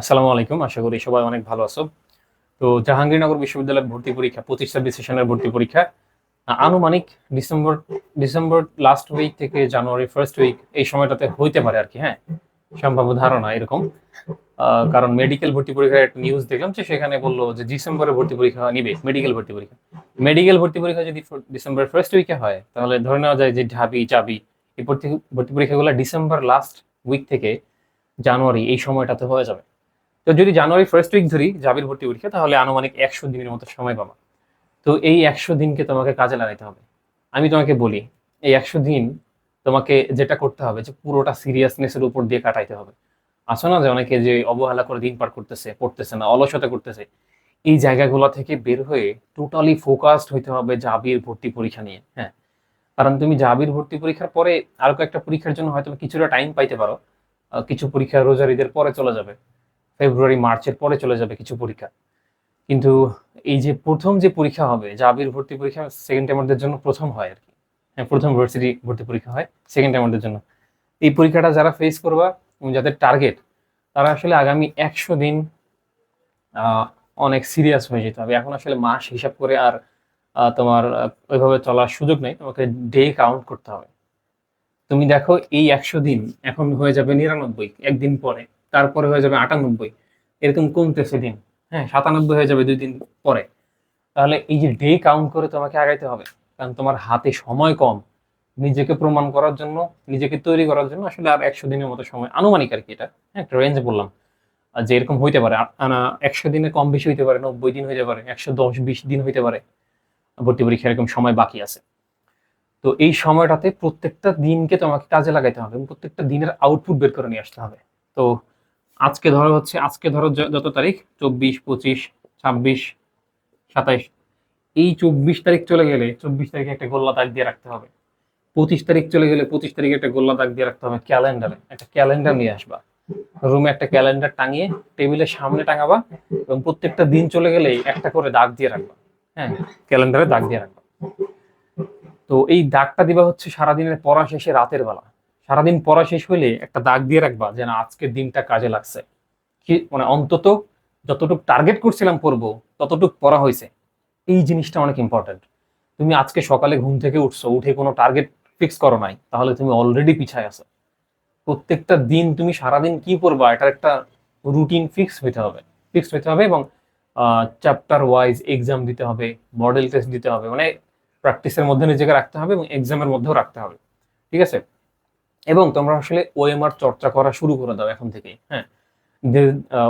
আসসালামু আলাইকুম, আশা করি সবাই অনেক ভালো আছো। তো জাহাঙ্গীরনগর বিশ্ববিদ্যালয়ের ভর্তি পরীক্ষা পঁচিশ ছাব্বিশ ভর্তি পরীক্ষা আনুমানিক ডিসেম্বর ডিসেম্বর লাস্ট উইক থেকে জানুয়ারি ফার্স্ট উইক এই সময়টাতে হইতে পারে আর কি হ্যাঁ? সম্ভাব্য ধারণা এরকম। কারণ মেডিকেল ভর্তি পরীক্ষার একটা নিউজ দেখলাম যে সেখানে বলল যে ডিসেম্বরে ভর্তি পরীক্ষা নিবে মেডিকেল ভর্তি পরীক্ষা। মেডিকেল ভর্তি পরীক্ষা যদি ডিসেম্বর ফার্স্ট উইকে হয়, তাহলে ধরে নেওয়া যায় যে ঢাবি, চাবি, এই ভর্তি ভর্তি পরীক্ষাগুলো ডিসেম্বর লাস্ট উইক থেকে জানুয়ারি এই সময়টাতে হয়ে যাবে। তো যদি জানুয়ারি ফার্স্ট উইক ধরি, জাবির ভর্তি পরীক্ষা, তাহলে আনুমানিক একশো দিনের মতো সময় পাবা। তো এই একশো দিনকে তোমাকে কাজে লাগাইতে হবে। আমি তোমাকে বলি, এই একশো দিন তোমাকে যেটা করতে হবে, যে পুরোটা সিরিয়াসনেসের উপর দিয়ে কাটাইতে হবে। আসো না যে অনেকে যে অবহেলা করে দিন পার করতেছে, পড়তেছে না, অলসতা করতেছে? এই জায়গাগুলো থেকে বের হয়ে টোটালি ফোকাসড হইতে হবে জাবির ভর্তি পরীক্ষা নিয়ে হ্যাঁ? কারণ তুমি জাবির ভর্তি পরীক্ষার পরে আরও কয়েকটা পরীক্ষার জন্য হয়তো কিছুটা টাইম পাইতে পারো। কিছু পরীক্ষা রোজার ঈদের পরে চলে যাবে। ফেব্রুয়ারি মার্চের পরে চলে যাবে কিছু পরীক্ষা। কিন্তু এই যে প্রথম যে পরীক্ষা হবে জাবির ভর্তি পরীক্ষা সেকেন্ড টাইমারদের জন্য প্রথম হয় আর কি। হ্যাঁ প্রথম ভার্সিটি ভর্তি পরীক্ষা হয় সেকেন্ড টাইমারদের জন্য। এই পরীক্ষাটা যারা ফেস করবা যাদের টার্গেট তারা আসলে আগামী একশো দিন অনেক সিরিয়াস হয়ে যেতে হবে। এখন আসলে মাস হিসাব করে আর তোমার ওইভাবে চলার সুযোগ নেই। তোমাকে ডে কাউন্ট করতে হবে। তুমি দেখো এই একশো দিন এখন হয়ে যাবে নিরানব্বই, একদিন পরে। তারপরে হয়ে যাবে আটানব্বই। এরকম কমতেছে দিন। হ্যাঁ সাতানব্বই হয়ে যাবে দুই দিন পরে। তাহলে এই যে ডে কাউন্ট করে তোমাকে আগাইতে হবে, কারণ তোমার হাতে সময় কম। নিজেকে প্রমাণ করার জন্য, নিজেকে তৈরি করার জন্য আসলে আর একশো দিনের মতো সময়। আনুমানিক আর কি এটা। হ্যাঁ একটা রেঞ্জ বললাম। যে এরকম হইতে পারে একশো দিনে কম বেশি হইতে পারে, নব্বই দিন হইতে পারে, একশো দশ বিশ দিন হইতে পারে। ভর্তি পরীক্ষা এরকম সময় বাকি আছে। তো এই সময়টাতে প্রত্যেকটা দিনকে তোমাকে কাজে লাগাইতে হবে এবং প্রত্যেকটা দিনের আউটপুট বের করে নিয়ে আসতে হবে। তো আজকে ধরো হচ্ছে, আজকে ধরো যত তারিখ? চব্বিশ, পঁচিশ, ছাব্বিশ, সাতাইশ। এই চব্বিশ তারিখ চলে গেলে, চব্বিশ তারিখে একটা গোল্লা দাগ দিয়ে রাখতে হবে। পঁচিশ তারিখ চলে গেলে পঁচিশ তারিখে একটা গোল্লা দাগ দিয়ে রাখতে হবে ক্যালেন্ডারে। একটা ক্যালেন্ডার নিয়ে আসবা। রুমে একটা ক্যালেন্ডার টাঙিয়ে টেবিলের সামনে টাঙাবা এবং প্রত্যেকটা দিন চলে গেলে একটা করে দাগ দিয়ে রাখবা। হ্যাঁ ক্যালেন্ডারে দাগ দিয়ে রাখবা। তো এই দাগটা দিবা হচ্ছে সারাদিনের পড়া শেষে রাতের বেলা। সারাদিন পড়া শেষ হইলে একটা দাগ দিয়ে রাখবা যে না, আজকের দিনটা কাজে লাগছে। কি মানে অন্তত যতটুকু টার্গেট করছিলাম পড়ব, ততটুকু পড়া হয়েছে। এই জিনিসটা অনেক ইম্পর্টেন্ট তুমি আজকে সকালে ঘুম থেকে উঠছো, উঠে কোনো টার্গেট ফিক্স করো নাই, তাহলে তুমি অলরেডি পিছায় আছো। প্রত্যেকটা দিন তুমি সারাদিন কি পড়বা, এটার একটা রুটিন ফিক্স হইতে হবে। ফিক্স হইতে হবে এবং চ্যাপ্টার ওয়াইজ এক্সাম দিতে হবে মডেল টেস্ট দিতে হবে মানে প্র্যাকটিসের মধ্যে নিজেকে রাখতে হবে এবং এক্সামের মধ্যেও রাখতে হবে। ঠিক আছে? এবং তোমরা আসলে ওএমআর চর্চা করা শুরু করে দাও এখন থেকেই হ্যাঁ?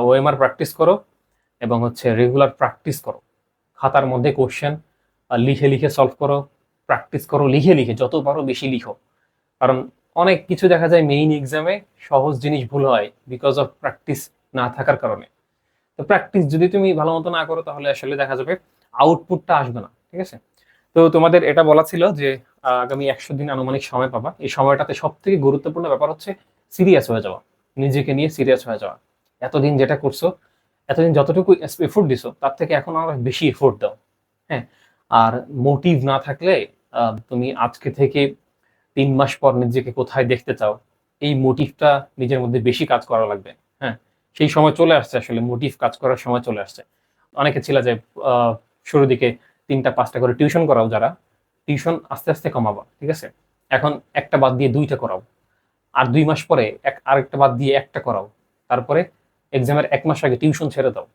ওএমআর প্র্যাকটিস করো এবং হচ্ছে রেগুলার প্র্যাকটিস করো। খাতার মধ্যে কোশ্চেন লিখে লিখে সলভ করো প্র্যাকটিস করো, লিখে লিখে, যত পারো বেশি লিখো। কারণ অনেক কিছু দেখা যায় মেইন এক্সামে সহজ জিনিস ভুল হয় বিকজ অফ প্র্যাকটিস না থাকার কারণে। তো প্র্যাকটিস যদি তুমি ভালো মতো না করো তাহলে আসলে দেখা যাবে আউটপুটটা আসবে না, ঠিক আছে? তো তোমাদের এটা বলা ছিল যে আগামী একশো দিন আনুমানিক সময় পাবা। এই সময়টাতে সব থেকে গুরুত্বপূর্ণ ব্যাপার হচ্ছে সিরিয়াস হয়ে যাওয়া, নিজেকে নিয়ে সিরিয়াস হয়ে যাওয়া। এতদিন যেটা করছ, এতদিন যতটুকু এফোর্ট দিছো, তার থেকে এখন আরও বেশি এফোর্ট দাও। হ্যাঁ আর মোটিভ না থাকলে তুমি আজকে থেকে তিন মাস পর নিজেকে কোথায় দেখতে চাও, এই মোটিভটা নিজের মধ্যে বেশি কাজ করা লাগবে। হ্যাঁ সেই সময় চলে আসছে আসলে মোটিভ কাজ করার সময় চলে আসছে। অনেকে ছিল যে শুরুর দিকে তিনটা, পাঁচটা করে টিউশন করাও যারা, টিউশন আস্তে আস্তে কমাবা, ঠিক আছে? এখন একটা বাদ দিয়ে দুইটা করাও। আর দুই মাস পরে এক, আরেকটা বাদ দিয়ে একটা করাও। তারপরে এক্সামের এক মাস আগে টিউশন ছেড়ে দাও।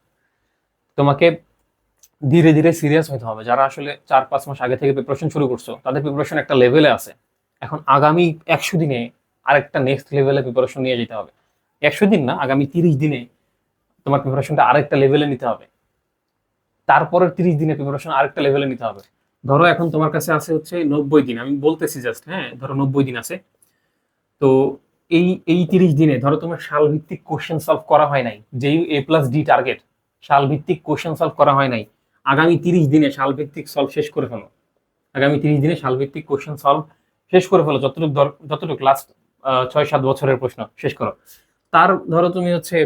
তোমাকে ধীরে ধীরে সিরিয়াস হতে হবে। যারা আসলে চার, পাঁচ মাস আগে থেকে প্রিপারেশন শুরু করছ, তাদের প্রিপারেশন একটা লেভেলে আছে। এখন আগামী একশো দিনে আরেকটা নেক্সট লেভেলে প্রিপারেশন নিয়ে যেতে হবে। একশো দিন না, আগামী তিরিশ দিনে তোমার প্রিপারেশনটা আরেকটা লেভেলে নিতে হবে। তারপরের তিরিশ দিনের প্রিপারেশন আরেকটা লেভেলে নিতে হবে। ধরো এখন তোমার কাছে আছে হচ্ছে নব্বই দিন, আমি বলতেছি জাস্ট হ্যাঁ ধরো নব্বই দিন আছে। তো এই এই তিরিশ দিনে ধরো তোমার সাল ভিত্তিক কোশ্চেন সলভ করা হয় নাই, যেই এ প্লাস ডি টার্গেট সাল ভিত্তিক কোশ্চেন সলভ করা হয় নাই, আগামী তিরিশ দিনে সাল ভিত্তিক সলভ শেষ করে ফেলো। আগামী তিরিশ দিনে সাল ভিত্তিক কোশ্চেন সলভ শেষ করে ফেলো, যতটুকু যতটুকু লাস্ট ছয় সাত বছরের প্রশ্ন শেষ করো। তার ধরো তুমি হচ্ছে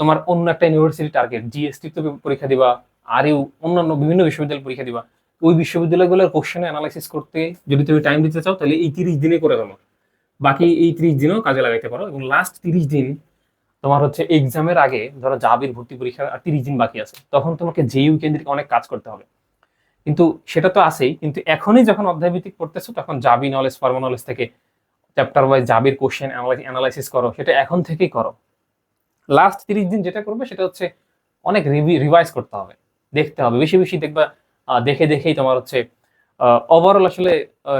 তোমার অন্য একটা ইউনিভার্সিটি টার্গেট জিএসটি তো পরীক্ষা দিবা আর ইউ অন্যান্য বিভিন্ন বিশ্ববিদ্যালয় পরীক্ষা দিবা। ওই বিশ্ববিদ্যালয়গুলোর কোশ্চেন অ্যানালাইসিস করতে যদি তুমি টাইম দিতে চাও, তাহলে এই তিরিশ দিনে করে ফেলো। বাকি এই তিরিশ দিনও কাজে লাগাইতে পারো এবং লাস্ট তিরিশ দিন তোমার হচ্ছে এক্সামের আগে ধরো জাবির ভর্তি পরীক্ষা আর তিরিশ দিন বাকি আছে। তখন তোমাকে জেইউ কেন্দ্রিক অনেক কাজ করতে হবে। কিন্তু সেটা তো আছেই, কিন্তু এখনই যখন অধ্যায়ভিত্তিক পড়তেছো, তখন জাবি নলেজ ফর্মা নলেজ থেকে চ্যাপ্টার ওয়াইজ জাবির কোশ্চেন অ্যানালাইসিস করো, সেটা এখন থেকেই করো। লাস্ট তিরিশ দিন যেটা করবে, সেটা হচ্ছে অনেক রিভাইজ করতে হবে। দেখতে হবে। বেশি বেশি দেখবা দেখে, দেখেই তোমার হচ্ছে ওভারঅল আসলে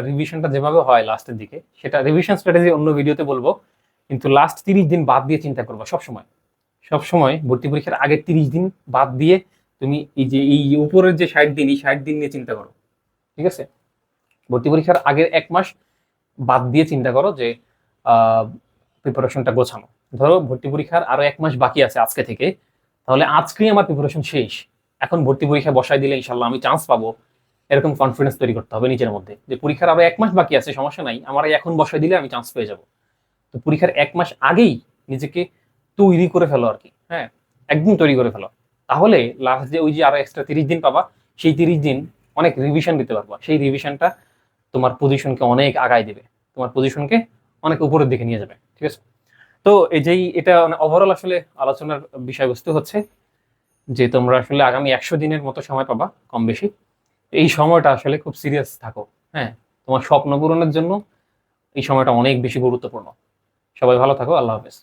রিভিশনটা যেভাবে হয় লাস্টের দিকে, সেটা রিভিশন স্ট্র্যাটেজি অন্য ভিডিওতে বলব, কিন্তু লাস্ট তিরিশ দিন বাদ দিয়ে চিন্তা করবা সবসময়। সবসময় ভর্তি পরীক্ষার আগের তিরিশ দিন বাদ দিয়ে তুমি এই যে, এই উপরের যে ষাট দিন, এই ষাট দিন নিয়ে চিন্তা করো, ঠিক আছে? ভর্তি পরীক্ষার আগের এক মাস বাদ দিয়ে চিন্তা করো যে প্রিপারেশনটা গোছানো। ধরো ভর্তি পরীক্ষার আরও এক মাস বাকি আছে আজকে থেকে, তাহলে আজকেই আমার প্রিপারেশন শেষ। এখন ভর্তি পরীক্ষা বসাই দিলে ইনশাল্লাহ আমি চান্স পাবো। এরকম কনফিডেন্স তৈরি করতে হবে নিজের মধ্যে। যে পরীক্ষার আরও এক মাস বাকি আছে, সমস্যা নাই। আমার এখন বসাই দিলে আমি চান্স পেয়ে যাব। তো পরীক্ষার এক মাস আগেই নিজেকে তৈরি করে ফেলো আর কি। হ্যাঁ একদিন তৈরি করে ফেলো। তাহলে লাস্ট যে ওই যে আরও এক্সট্রা তিরিশ দিন পাবা, সেই তিরিশ দিন অনেক রিভিশন দিতে পারবা। সেই রিভিশনটা তোমার পজিশনকে অনেক আগায় দেবে। তোমার পজিশনকে অনেক উপরের দিকে নিয়ে যাবে। ঠিক আছে? তো এই যেই এটা ওভারঅল আসলে আলোচনার বিষয়বস্তু হচ্ছে যে তোমরা আসলে আগামী একশো দিনের মতো সময় পাবা কম বেশি এই সময়টা আসলে খুব সিরিয়াস থাকো হ্যাঁ? তোমার স্বপ্ন পূরণের জন্য এই সময়টা অনেক বেশি গুরুত্বপূর্ণ। সবাই ভালো থাকো, আল্লাহ হাফেজ।